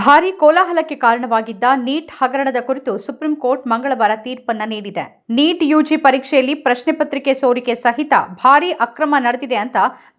ಭಾರೀ ಕೋಲಾಹಲಕ್ಕೆ ಕಾರಣವಾಗಿದ್ದ ನೀಟ್ ಹಗರಣದ ಕುರಿತು ಸುಪ್ರೀಂ ಕೋರ್ಟ್ ಮಂಗಳವಾರ ತೀರ್ಪನ್ನ ನೀಡಿದೆ. ನೀಟ್ ಯುಜಿ ಪರೀಕ್ಷೆಯಲ್ಲಿ ಪ್ರಶ್ನೆ ಪತ್ರಿಕೆ ಸೋರಿಕೆ ಸಹಿತ ಭಾರಿ ಅಕ್ರಮ ನಡೆದಿದೆ ಅಂತ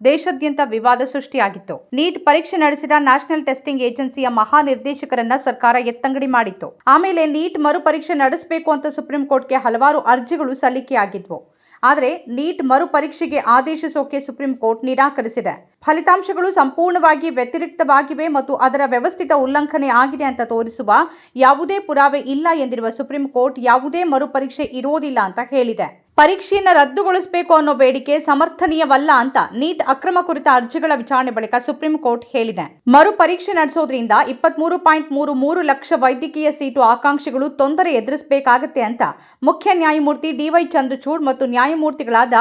ದೇಶಾದ್ಯಂತ ವಿವಾದ ಸೃಷ್ಟಿಯಾಗಿತ್ತು. ನೀಟ್ ಪರೀಕ್ಷೆ ನಡೆಸಿದ ನ್ಯಾಷನಲ್ ಟೆಸ್ಟಿಂಗ್ ಏಜೆನ್ಸಿಯ ಮಹಾನಿರ್ದೇಶಕರನ್ನ ಸರ್ಕಾರ ಎತ್ತಂಗಡಿ ಮಾಡಿತ್ತು. ಆಮೇಲೆ ನೀಟ್ ಮರುಪರೀಕ್ಷೆ ನಡೆಸಬೇಕು ಅಂತ ಸುಪ್ರೀಂ ಕೋರ್ಟ್ಗೆ ಹಲವಾರು ಅರ್ಜಿಗಳು ಸಲ್ಲಿಕೆಯಾಗಿದ್ವು. ಆದರೆ ನೀಟ್ ಮರುಪರೀಕ್ಷೆಗೆ ಆದೇಶಿಸೋಕೆ ಸುಪ್ರೀಂ ಕೋರ್ಟ್ ನಿರಾಕರಿಸಿದೆ. ಫಲಿತಾಂಶಗಳು ಸಂಪೂರ್ಣವಾಗಿ ವ್ಯತಿರಿಕ್ತವಾಗಿವೆ ಮತ್ತು ಅದರ ವ್ಯವಸ್ಥಿತ ಉಲ್ಲಂಘನೆ ಆಗಿದೆ ಅಂತ ತೋರಿಸುವ ಯಾವುದೇ ಪುರಾವೆ ಇಲ್ಲ ಎಂದಿರುವ ಸುಪ್ರೀಂ ಕೋರ್ಟ್ ಯಾವುದೇ ಮರುಪರೀಕ್ಷೆ ಇರೋದಿಲ್ಲ ಅಂತ ಹೇಳಿದೆ. ಪರೀಕ್ಷೆಯನ್ನು ರದ್ದುಗೊಳಿಸಬೇಕು ಅನ್ನೋ ಬೇಡಿಕೆ ಸಮರ್ಥನೀಯವಲ್ಲ ಅಂತ ನೀಟ್ ಅಕ್ರಮ ಕುರಿತ ಅರ್ಜಿಗಳ ವಿಚಾರಣೆ ಬಳಿಕ ಸುಪ್ರೀಂ ಕೋರ್ಟ್ ಹೇಳಿದೆ. ಮರು ಪರೀಕ್ಷೆ ನಡೆಸೋದ್ರಿಂದ ಇಪ್ಪತ್ಮೂರು ಪಾಯಿಂಟ್ ಮೂರು ಮೂರು ಲಕ್ಷ ವೈದ್ಯಕೀಯ ಸೀಟು ಆಕಾಂಕ್ಷಿಗಳು ತೊಂದರೆ ಎದುರಿಸಬೇಕಾಗತ್ತೆ ಅಂತ ಮುಖ್ಯ ನ್ಯಾಯಮೂರ್ತಿ ಡಿವೈ ಚಂದ್ರಚೂಡ್ ಮತ್ತು ನ್ಯಾಯಮೂರ್ತಿಗಳಾದ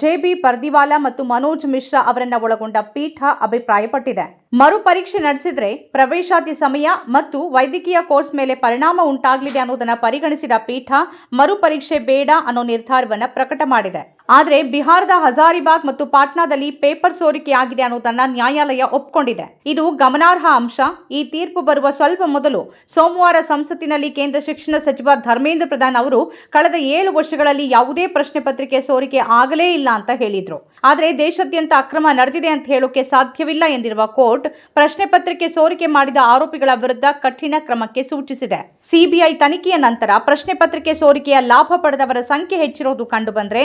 ಜೆ ಬಿ ಪರ್ದಿವಾಲಾ ಮತ್ತು ಮನೋಜ್ ಮಿಶ್ರಾ ಅವರನ್ನ ಒಳಗೊಂಡ ಪೀಠ ಅಭಿಪ್ರಾಯಪಟ್ಟಿದೆ. ಮರು ನಡೆಸಿದರೆ ನಡೆಸಿದ್ರೆ ಪ್ರವೇಶಾತಿ ಸಮಯ ಮತ್ತು ವೈದ್ಯಕೀಯ ಕೋರ್ಸ್ ಮೇಲೆ ಪರಿಣಾಮ ಉಂಟಾಗಲಿದೆ ಅನ್ನೋದನ್ನು ಪರಿಗಣಿಸಿದ ಪೀಠ ಮರುಪರೀಕ್ಷೆ ಬೇಡ ಅನ್ನೋ ನಿರ್ಧಾರವನ್ನ ಪ್ರಕಟ ಮಾಡಿದೆ. ಆದರೆ ಬಿಹಾರದ ಹಜಾರಿಬಾಗ್ ಮತ್ತು ಪಾಟ್ನಾದಲ್ಲಿ ಪೇಪರ್ ಸೋರಿಕೆಯಾಗಿದೆ ಅನ್ನೋದನ್ನ ನ್ಯಾಯಾಲಯ ಒಪ್ಪಿಕೊಂಡಿದೆ ಇದು ಗಮನಾರ್ಹ ಅಂಶ. ಈ ತೀರ್ಪು ಬರುವ ಸ್ವಲ್ಪ ಮೊದಲು ಸೋಮವಾರ ಸಂಸತ್ತಿನಲ್ಲಿ ಕೇಂದ್ರ ಶಿಕ್ಷಣ ಸಚಿವ ಧರ್ಮೇಂದ್ರ ಪ್ರಧಾನ್ ಅವರು ಕಳೆದ ಏಳು ವರ್ಷಗಳಲ್ಲಿ ಯಾವುದೇ ಪ್ರಶ್ನೆ ಪತ್ರಿಕೆ ಸೋರಿಕೆ ಆಗಲೇ ಇಲ್ಲ ಅಂತ ಹೇಳಿದ್ರು. ಆದರೆ ದೇಶಾದ್ಯಂತ ಅಕ್ರಮ ನಡೆದಿದೆ ಅಂತ ಹೇಳೋಕೆ ಸಾಧ್ಯವಿಲ್ಲ ಎಂದಿರುವ ಕೋರ್ಟ್ ಪ್ರಶ್ನೆ ಪತ್ರಿಕೆ ಸೋರಿಕೆ ಮಾಡಿದ ಆರೋಪಿಗಳ ವಿರುದ್ಧ ಕಠಿಣ ಕ್ರಮಕ್ಕೆ ಸೂಚಿಸಿದೆ. ಸಿಬಿಐ ತನಿಖೆಯ ನಂತರ ಪ್ರಶ್ನೆ ಪತ್ರಿಕೆ ಸೋರಿಕೆಯ ಲಾಭ ಪಡೆದವರ ಸಂಖ್ಯೆ ಹೆಚ್ಚಿರೋದು ಕಂಡುಬಂದ್ರೆ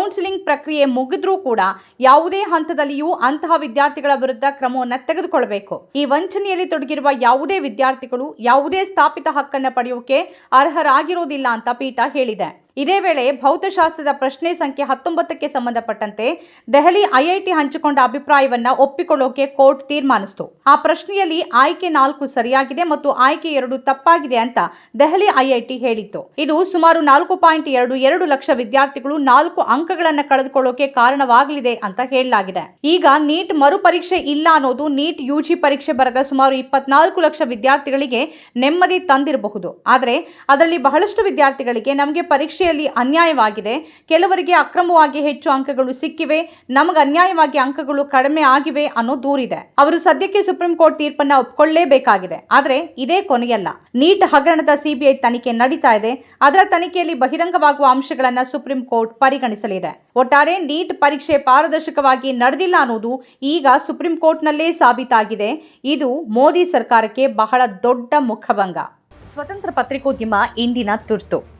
ಕೌನ್ಸಿಲಿಂಗ್ ಪ್ರಕ್ರಿಯೆ ಮುಗಿದ್ರೂ ಕೂಡ ಯಾವುದೇ ಹಂತದಲ್ಲಿಯೂ ಅಂತಹ ವಿದ್ಯಾರ್ಥಿಗಳ ವಿರುದ್ಧ ಕ್ರಮವನ್ನು ತೆಗೆದುಕೊಳ್ಳಬೇಕು. ಈ ವಂಚನೆಯಲ್ಲಿ ತೊಡಗಿರುವ ಯಾವುದೇ ವಿದ್ಯಾರ್ಥಿಗಳು ಯಾವುದೇ ಸ್ಥಾಪಿತ ಹಕ್ಕನ್ನು ಪಡೆಯೋಕೆ ಅರ್ಹರಾಗಿರೋದಿಲ್ಲ ಅಂತ ಪೀಠ ಹೇಳಿದೆ. ಇದೇ ವೇಳೆ ಭೌತಶಾಸ್ತ್ರದ ಪ್ರಶ್ನೆ ಸಂಖ್ಯೆ ಹತ್ತೊಂಬತ್ತಕ್ಕೆ ಸಂಬಂಧಪಟ್ಟಂತೆ ದೆಹಲಿ ಐಐಟಿ ಹಂಚಿಕೊಂಡ ಅಭಿಪ್ರಾಯವನ್ನ ಒಪ್ಪಿಕೊಳ್ಳೋಕೆ ಕೋರ್ಟ್ ತೀರ್ಮಾನಿಸಿತು. ಆ ಪ್ರಶ್ನೆಯಲ್ಲಿ ಆಯ್ಕೆ ನಾಲ್ಕು ಸರಿಯಾಗಿದೆ ಮತ್ತು ಆಯ್ಕೆ ಎರಡು ತಪ್ಪಾಗಿದೆ ಅಂತ ದೆಹಲಿ ಐಐಟಿ ಹೇಳಿತ್ತು. ಇದು ಸುಮಾರು ನಾಲ್ಕು ಪಾಯಿಂಟ್ ಎರಡು ಎರಡು ಲಕ್ಷ ವಿದ್ಯಾರ್ಥಿಗಳು ನಾಲ್ಕು ಅಂಕಗಳನ್ನು ಕಳೆದುಕೊಳ್ಳೋಕೆ ಕಾರಣವಾಗಲಿದೆ ಅಂತ ಹೇಳಲಾಗಿದೆ. ಈಗ ನೀಟ್ ಮರುಪರೀಕ್ಷೆ ಇಲ್ಲ ಅನ್ನೋದು ನೀಟ್ ಯುಜಿ ಪರೀಕ್ಷೆ ಬರೆದ ಸುಮಾರು ಇಪ್ಪತ್ನಾಲ್ಕು ಲಕ್ಷ ವಿದ್ಯಾರ್ಥಿಗಳಿಗೆ ನೆಮ್ಮದಿ ತಂದಿರಬಹುದು. ಆದರೆ ಅದರಲ್ಲಿ ಬಹಳಷ್ಟು ವಿದ್ಯಾರ್ಥಿಗಳಿಗೆ ನಮಗೆ ಪರೀಕ್ಷೆಯಲ್ಲಿ ಅನ್ಯಾಯವಾಗಿದೆ. ಕೆಲವರಿಗೆ ಅಕ್ರಮವಾಗಿ ಹೆಚ್ಚು ಅಂಕಗಳು ಸಿಕ್ಕಿವೆ. ನಮಗೆ ಅನ್ಯಾಯವಾಗಿ ಅಂಕಗಳು ಕಡಿಮೆ ಆಗಿವೆ ಅನ್ನೋ ದೂರಿದೆ. ಅವರು ಸದ್ಯಕ್ಕೆ ಸುಪ್ರೀಂ ಕೋರ್ಟ್ ತೀರ್ಪನ್ನ ಒಪ್ಕೊಳ್ಳೇಬೇಕಾಗಿದೆ. ಆದರೆ ಇದೇ ಕೊನೆಯಲ್ಲ. ನೀಟ್ ಹಗರಣದ ಸಿಬಿಐ ತನಿಖೆ ನಡೀತಾ ಇದೆ. ಅದರ ತನಿಖೆಯಲ್ಲಿ ಬಹಿರಂಗವಾಗುವ ಅಂಶಗಳನ್ನ ಸುಪ್ರೀಂ ಕೋರ್ಟ್ ಪರಿಗಣಿಸಲಿದೆ. ಒಟ್ಟಾರೆ ನೀಟ್ ಪರೀಕ್ಷೆ ಪಾರದರ್ಶಕವಾಗಿ ನಡೆದಿಲ್ಲ ಅನ್ನೋದು ಈಗ ಸುಪ್ರೀಂ ಕೋರ್ಟ್ನಲ್ಲೇ ಸಾಬೀತಾಗಿದೆ. ಇದು ಮೋದಿ ಸರ್ಕಾರಕ್ಕೆ ಬಹಳ ದೊಡ್ಡ ಮುಖಭಂಗ. ಸ್ವತಂತ್ರ ಪತ್ರಿಕೋದ್ಯಮ ಇಂದಿನ ತುರ್ತು.